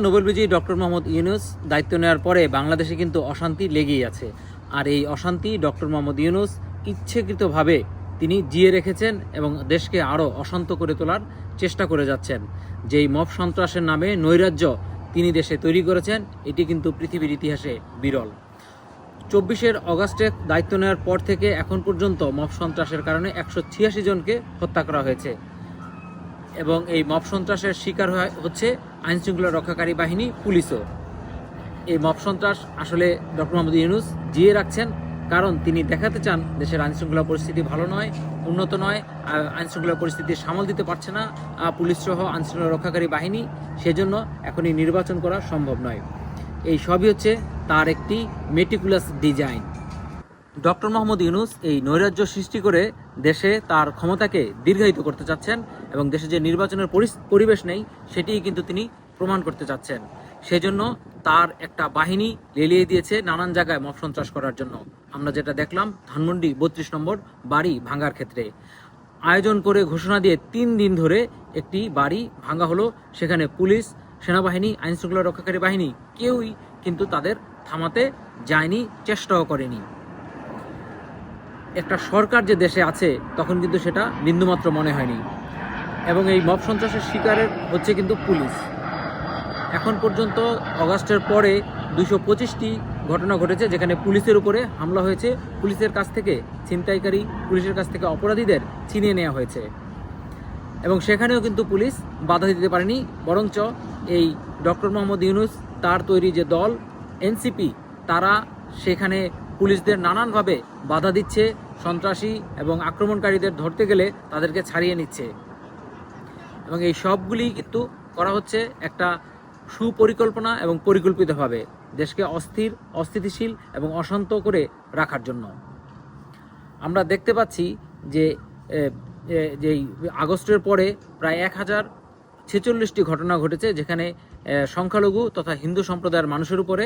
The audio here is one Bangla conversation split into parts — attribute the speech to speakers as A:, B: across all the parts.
A: নোবেল বিজয়ী ডক্টর মোহাম্মদ ইউনুস দায়িত্ব নেওয়ার পরে বাংলাদেশে কিন্তু অশান্তি লেগেই আছে। আর এই অশান্তি ডক্টর মোহাম্মদ ইউনুস ইচ্ছেকৃতভাবে তিনি জিয়ে রেখেছেন এবং দেশকে আরও অশান্ত করে তোলার চেষ্টা করে যাচ্ছেন। যেই মব সন্ত্রাসের নামে নৈরাজ্য তিনি দেশে তৈরি করেছেন, এটি কিন্তু পৃথিবীর ইতিহাসে বিরল। চব্বিশের অগাস্টে দায়িত্ব নেওয়ার পর থেকে এখন পর্যন্ত মব সন্ত্রাসের কারণে একশো ছিয়াশি জনকে হত্যা করা হয়েছে। এবং এই মব সন্ত্রাসের শিকার হচ্ছে আইনশৃঙ্খলা রক্ষাকারী বাহিনী, পুলিশও। এই মব সন্ত্রাস আসলে ডক্টর মোহাম্মদ ইউনুস জিয়ে রাখছেন কারণ তিনি দেখাতে চান দেশের আইনশৃঙ্খলা পরিস্থিতি ভালো নয়, উন্নত নয় আইনশৃঙ্খলা পরিস্থিতি সামাল দিতে পারছে না পুলিশ সহ আইনশৃঙ্খলা রক্ষাকারী বাহিনী। সেজন্য এখনই নির্বাচন করা সম্ভব নয়। এই সবই হচ্ছে তার একটি meticulous design doctor Mohammad Yunus এই নৈরাজ্য সৃষ্টি করে দেশে তার ক্ষমতাকে দীর্ঘায়িত করতে চাচ্ছেন। এবং দেশে যে নির্বাচনের পরিবেশ নেই, সেটিই কিন্তু তিনি প্রমাণ করতে চাচ্ছেন। সেজন্য তার একটা বাহিনী লেলিয়ে দিয়েছে নানান জায়গায় মব সন্ত্রাস করার জন্য। আমরা যেটা দেখলাম, ধানমন্ডি বত্রিশ নম্বর বাড়ি ভাঙার ক্ষেত্রে। আয়োজন করে ঘোষণা দিয়ে তিন দিন ধরে একটি বাড়ি ভাঙা হলো। সেখানে পুলিশ, সেনাবাহিনী, আইনশৃঙ্খলা রক্ষাকারী বাহিনী কেউই কিন্তু তাদের থামাতে যায়নি, চেষ্টাও করেনি। একটা সরকার যে দেশে আছে, তখন কিন্তু সেটা বিন্দুমাত্র মনে হয়নি। এবং এই মব সন্ত্রাসের শিকারের হচ্ছে কিন্তু পুলিশ। এখন পর্যন্ত অগাস্টের পরে দুশো পঁচিশটি ঘটনা ঘটেছে যেখানে পুলিশের উপরে হামলা হয়েছে। পুলিশের কাছ থেকে ছিনতাইকারী, পুলিশের কাছ থেকে অপরাধীদের ছিনিয়ে নেওয়া হয়েছে। এবং সেখানেও কিন্তু পুলিশ বাধা দিতে পারেনি, বরঞ্চ এই ডক্টর মোহাম্মদ ইউনুস, তার তৈরি যে দল, এনসিপি, তারা সেখানে পুলিশদের নানানভাবে বাধা দিচ্ছে, সন্ত্রাসী এবং আক্রমণকারীদের ধরতে গেলে তাদেরকে ছাড়িয়ে নিচ্ছে। এবং এই সবগুলি কিন্তু করা হচ্ছে একটা সুপরিকল্পনা এবং পরিকল্পিতভাবে দেশকে অস্থির, অস্থিতিশীল এবং অশান্ত করে রাখার জন্য। আমরা দেখতে পাচ্ছি যে যেই আগস্টের পরে প্রায় এক হাজার ছেচল্লিশটি ঘটনা ঘটেছে যেখানে সংখ্যালঘু তথা হিন্দু সম্প্রদায়ের মানুষের উপরে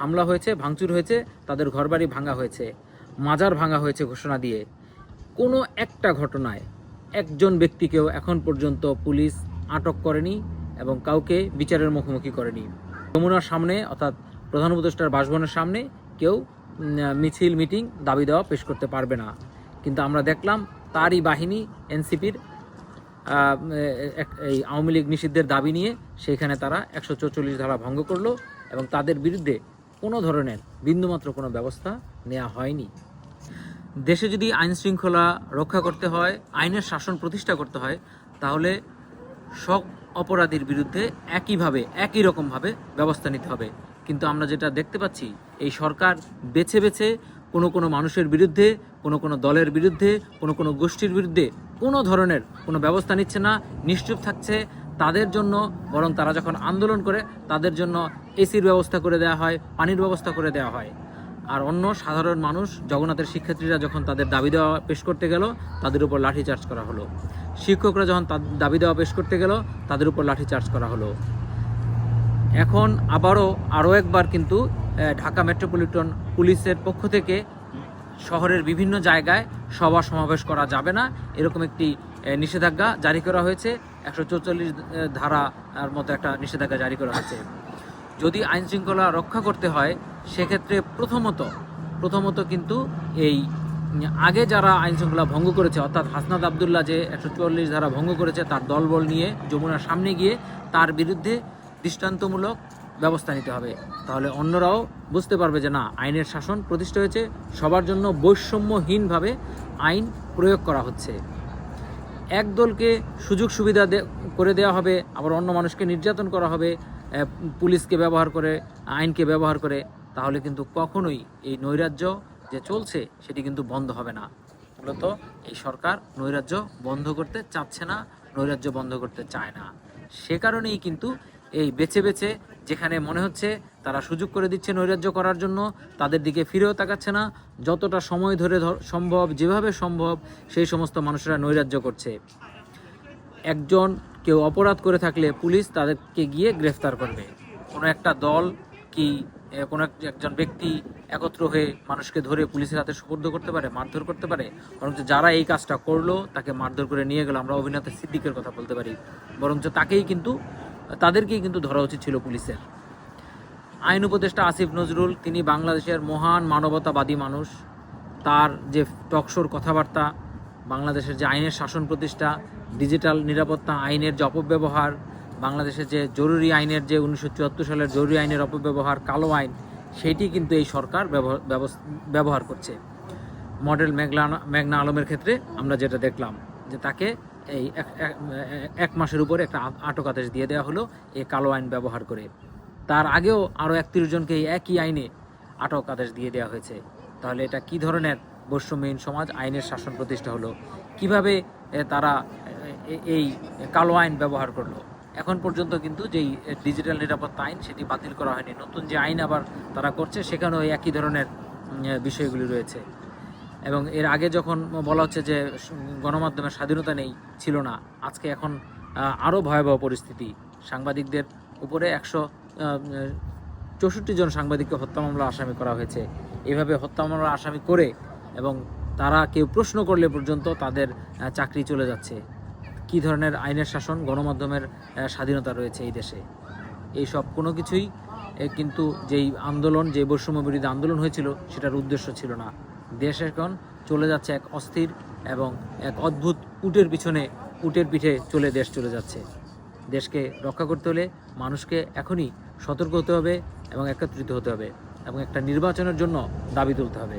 A: হামলা হয়েছে, ভাঙচুর হয়েছে, তাদের ঘরবাড়ি ভাঙা হয়েছে, মাজার ভাঙা হয়েছে ঘোষণা দিয়ে। কোনো একটা ঘটনায় একজন ব্যক্তিকেও এখন পর্যন্ত পুলিশ আটক করেনি এবং কাউকে বিচারের মুখোমুখি করেনি। যমুনার সামনে, অর্থাৎ প্রধান উপদেষ্টার বাসভবনের সামনে কেউ মিছিল, মিটিং, দাবি দেওয়া পেশ করতে পারবে না। কিন্তু আমরা দেখলাম তারই বাহিনী এনসিপির এই আওয়ামী লীগ নিষিদ্ধের দাবি নিয়ে সেইখানে তারা একশো চৌচল্লিশ ধারা ভঙ্গ করল এবং তাদের বিরুদ্ধে কোনো ধরনের বিন্দুমাত্র কোনো ব্যবস্থা নেওয়া হয়নি। দেশে যদি আইন শৃঙ্খলা রক্ষা করতে হয়, আইনের শাসন প্রতিষ্ঠা করতে হয়, তাহলে সব অপরাধীর বিরুদ্ধে একইভাবে, একই রকমভাবে ব্যবস্থা নিতে হবে। কিন্তু আমরা যেটা দেখতে পাচ্ছি, এই সরকার বেছে বেছে কোনো কোনো মানুষের বিরুদ্ধে, কোনো কোনো দলের বিরুদ্ধে, কোনো কোনো গোষ্ঠীর বিরুদ্ধে কোনো ধরনের কোনো ব্যবস্থা নিচ্ছে না, নিশ্চুপ থাকছে। তাদের জন্য বরং তারা যখন আন্দোলন করে, তাদের জন্য এসির ব্যবস্থা করে দেওয়া হয়, পানির ব্যবস্থা করে দেওয়া হয়। আর অন্য সাধারণ মানুষ, জগন্নাথের শিক্ষার্থীরা যখন তাদের দাবি দেওয়া পেশ করতে গেল, তাদের উপর লাঠিচার্জ করা হলো। শিক্ষকরা যখন দাবি দেওয়া পেশ করতে গেল, তাদের উপর লাঠিচার্জ করা হলো। এখন আবারও আরও একবার কিন্তু ঢাকা মেট্রোপলিটন পুলিশের পক্ষ থেকে শহরের বিভিন্ন জায়গায় সভা সমাবেশ করা যাবে না, এরকম একটি নিষেধাজ্ঞা জারি করা হয়েছে। একশো চৌচল্লিশ ধারার মতো একটা নিষেধাজ্ঞা জারি করা হয়েছে। যদি আইন শৃঙ্খলা রক্ষা করতে হয়, সেক্ষেত্রে প্রথমত প্রথমত কিন্তু এই, আগে যারা আইন শৃঙ্খলা ভঙ্গ করেছে, অর্থাৎ হাসনাত আবদুল্লাহ যে একশো চুয়াল্লিশ ধারা ভঙ্গ করেছে, তার দলবল নিয়ে যমুনার সামনে গিয়ে তার বিরুদ্ধে দৃষ্টান্তমূলক ব্যবস্থা নিতে হবে। তাহলে অন্যরাও বুঝতে পারবে যে না, আইনের শাসন প্রতিষ্ঠা হয়েছে, সবার জন্য বৈষম্যহীনভাবে আইন প্রয়োগ করা হচ্ছে। এক দলকে সুযোগ সুবিধা করে দেওয়া হবে, আবার অন্য মানুষকে নির্যাতন করা হবে পুলিশকে ব্যবহার করে, আইনকে ব্যবহার করে, তাহলে কিন্তু কখনোই এই নৈরাজ্য যে চলছে সেটি কিন্তু বন্ধ হবে না। মূলত এই সরকার নৈরাজ্য বন্ধ করতে চাচ্ছে না, নৈরাজ্য বন্ধ করতে চায় না। সে কারণেই কিন্তু এই বেছে বেছে যেখানে মনে হচ্ছে তারা সুযোগ করে দিচ্ছে নৈরাজ্য করার জন্য, তাদের দিকে ফিরেও তাকাচ্ছে না। যতটা সময় ধরে সম্ভব, যেভাবে সম্ভব সেই সমস্ত মানুষেরা নৈরাজ্য করছে। একজন কেউ অপরাধ করে থাকলে পুলিশ তাদেরকে গিয়ে গ্রেফতার করবে। কোনো একটা দল কি কোনো এক- একজন ব্যক্তি একত্র হয়ে মানুষকে ধরে পুলিশের হাতে সুপর্দ করতে পারে, মারধর করতে পারে? বরঞ্চ যারা এই কাজটা করল, তাকে মারধর করে নিয়ে গেল। আমরা অভিনেতা সিদ্দিকের কথা বলতে পারি। বরঞ্চ তাকেই কিন্তু, তাদেরকেই কিন্তু ধরা উচিত ছিল পুলিশের। আইন উপদেষ্টা আসিফ নজরুল, তিনি বাংলাদেশের মহান মানবতাবাদী মানুষ। তার যে টকশোর কথাবার্তা বাংলাদেশের যে আইনের শাসন প্রতিষ্ঠা, ডিজিটাল নিরাপত্তা আইনের যে অপব্যবহার, বাংলাদেশের যে জরুরি আইনের যে উনিশশো চুয়াত্তর সালের জরুরি আইনের অপব্যবহার, কালো আইন সেটি কিন্তু এই সরকার ব্যবহার করছে। মডেল মেঘলা, মেঘনা আলমের ক্ষেত্রে আমরা যেটা দেখলাম, যে তাকে এই এক মাসের উপরে একটা আটক আদেশ দিয়ে দেওয়া হলো এই কালো আইন ব্যবহার করে। তার আগেও আরও একত্রিশ জনকে এই একই আইনে আটক আদেশ দিয়ে দেওয়া হয়েছে। তাহলে এটা কি ধরনের বৈষম্যহীন সমাজ আইনের শাসন প্রতিষ্ঠা হলো। কীভাবে তারা এই কালো আইন ব্যবহার করল? এখন পর্যন্ত কিন্তু যেই ডিজিটাল নিরাপত্তা আইন সেটি বাতিল করা হয়নি। নতুন যে আইন আবার তারা করছে, সেখানেও একই ধরনের বিষয়গুলি রয়েছে। এবং এর আগে যখন বলা হচ্ছে যে, গণমাধ্যমের স্বাধীনতা নেই, ছিল না, আজকে এখন আরও ভয়াবহ পরিস্থিতি। সাংবাদিকদের উপরে একশো চৌষট্টি জন সাংবাদিককে হত্যা মামলা আসামি করা হয়েছে। এভাবে হত্যা মামলা আসামি করে এবং তারা কেউ প্রশ্ন করলে পর্যন্ত তাদের চাকরি চলে যাচ্ছে। কি ধরনের আইনের শাসন, গণমাধ্যমের স্বাধীনতা রয়েছে এই দেশে? এই সব কোনো কিছুই কিন্তু যেই আন্দোলন, যে বৈষম্য বিরোধী আন্দোলন হয়েছিল, সেটার উদ্দেশ্য ছিল না। দেশ এখন চলে যাচ্ছে এক অস্থির এবং এক অদ্ভুত উটের পিছনে, উটের পিঠে চলে দেশ চলে যাচ্ছে। দেশকে রক্ষা করতে হলে মানুষকে এখনই সতর্ক হতে হবে এবং একত্রিত হতে হবে এবং একটা নির্বাচনের জন্য দাবি তুলতে হবে।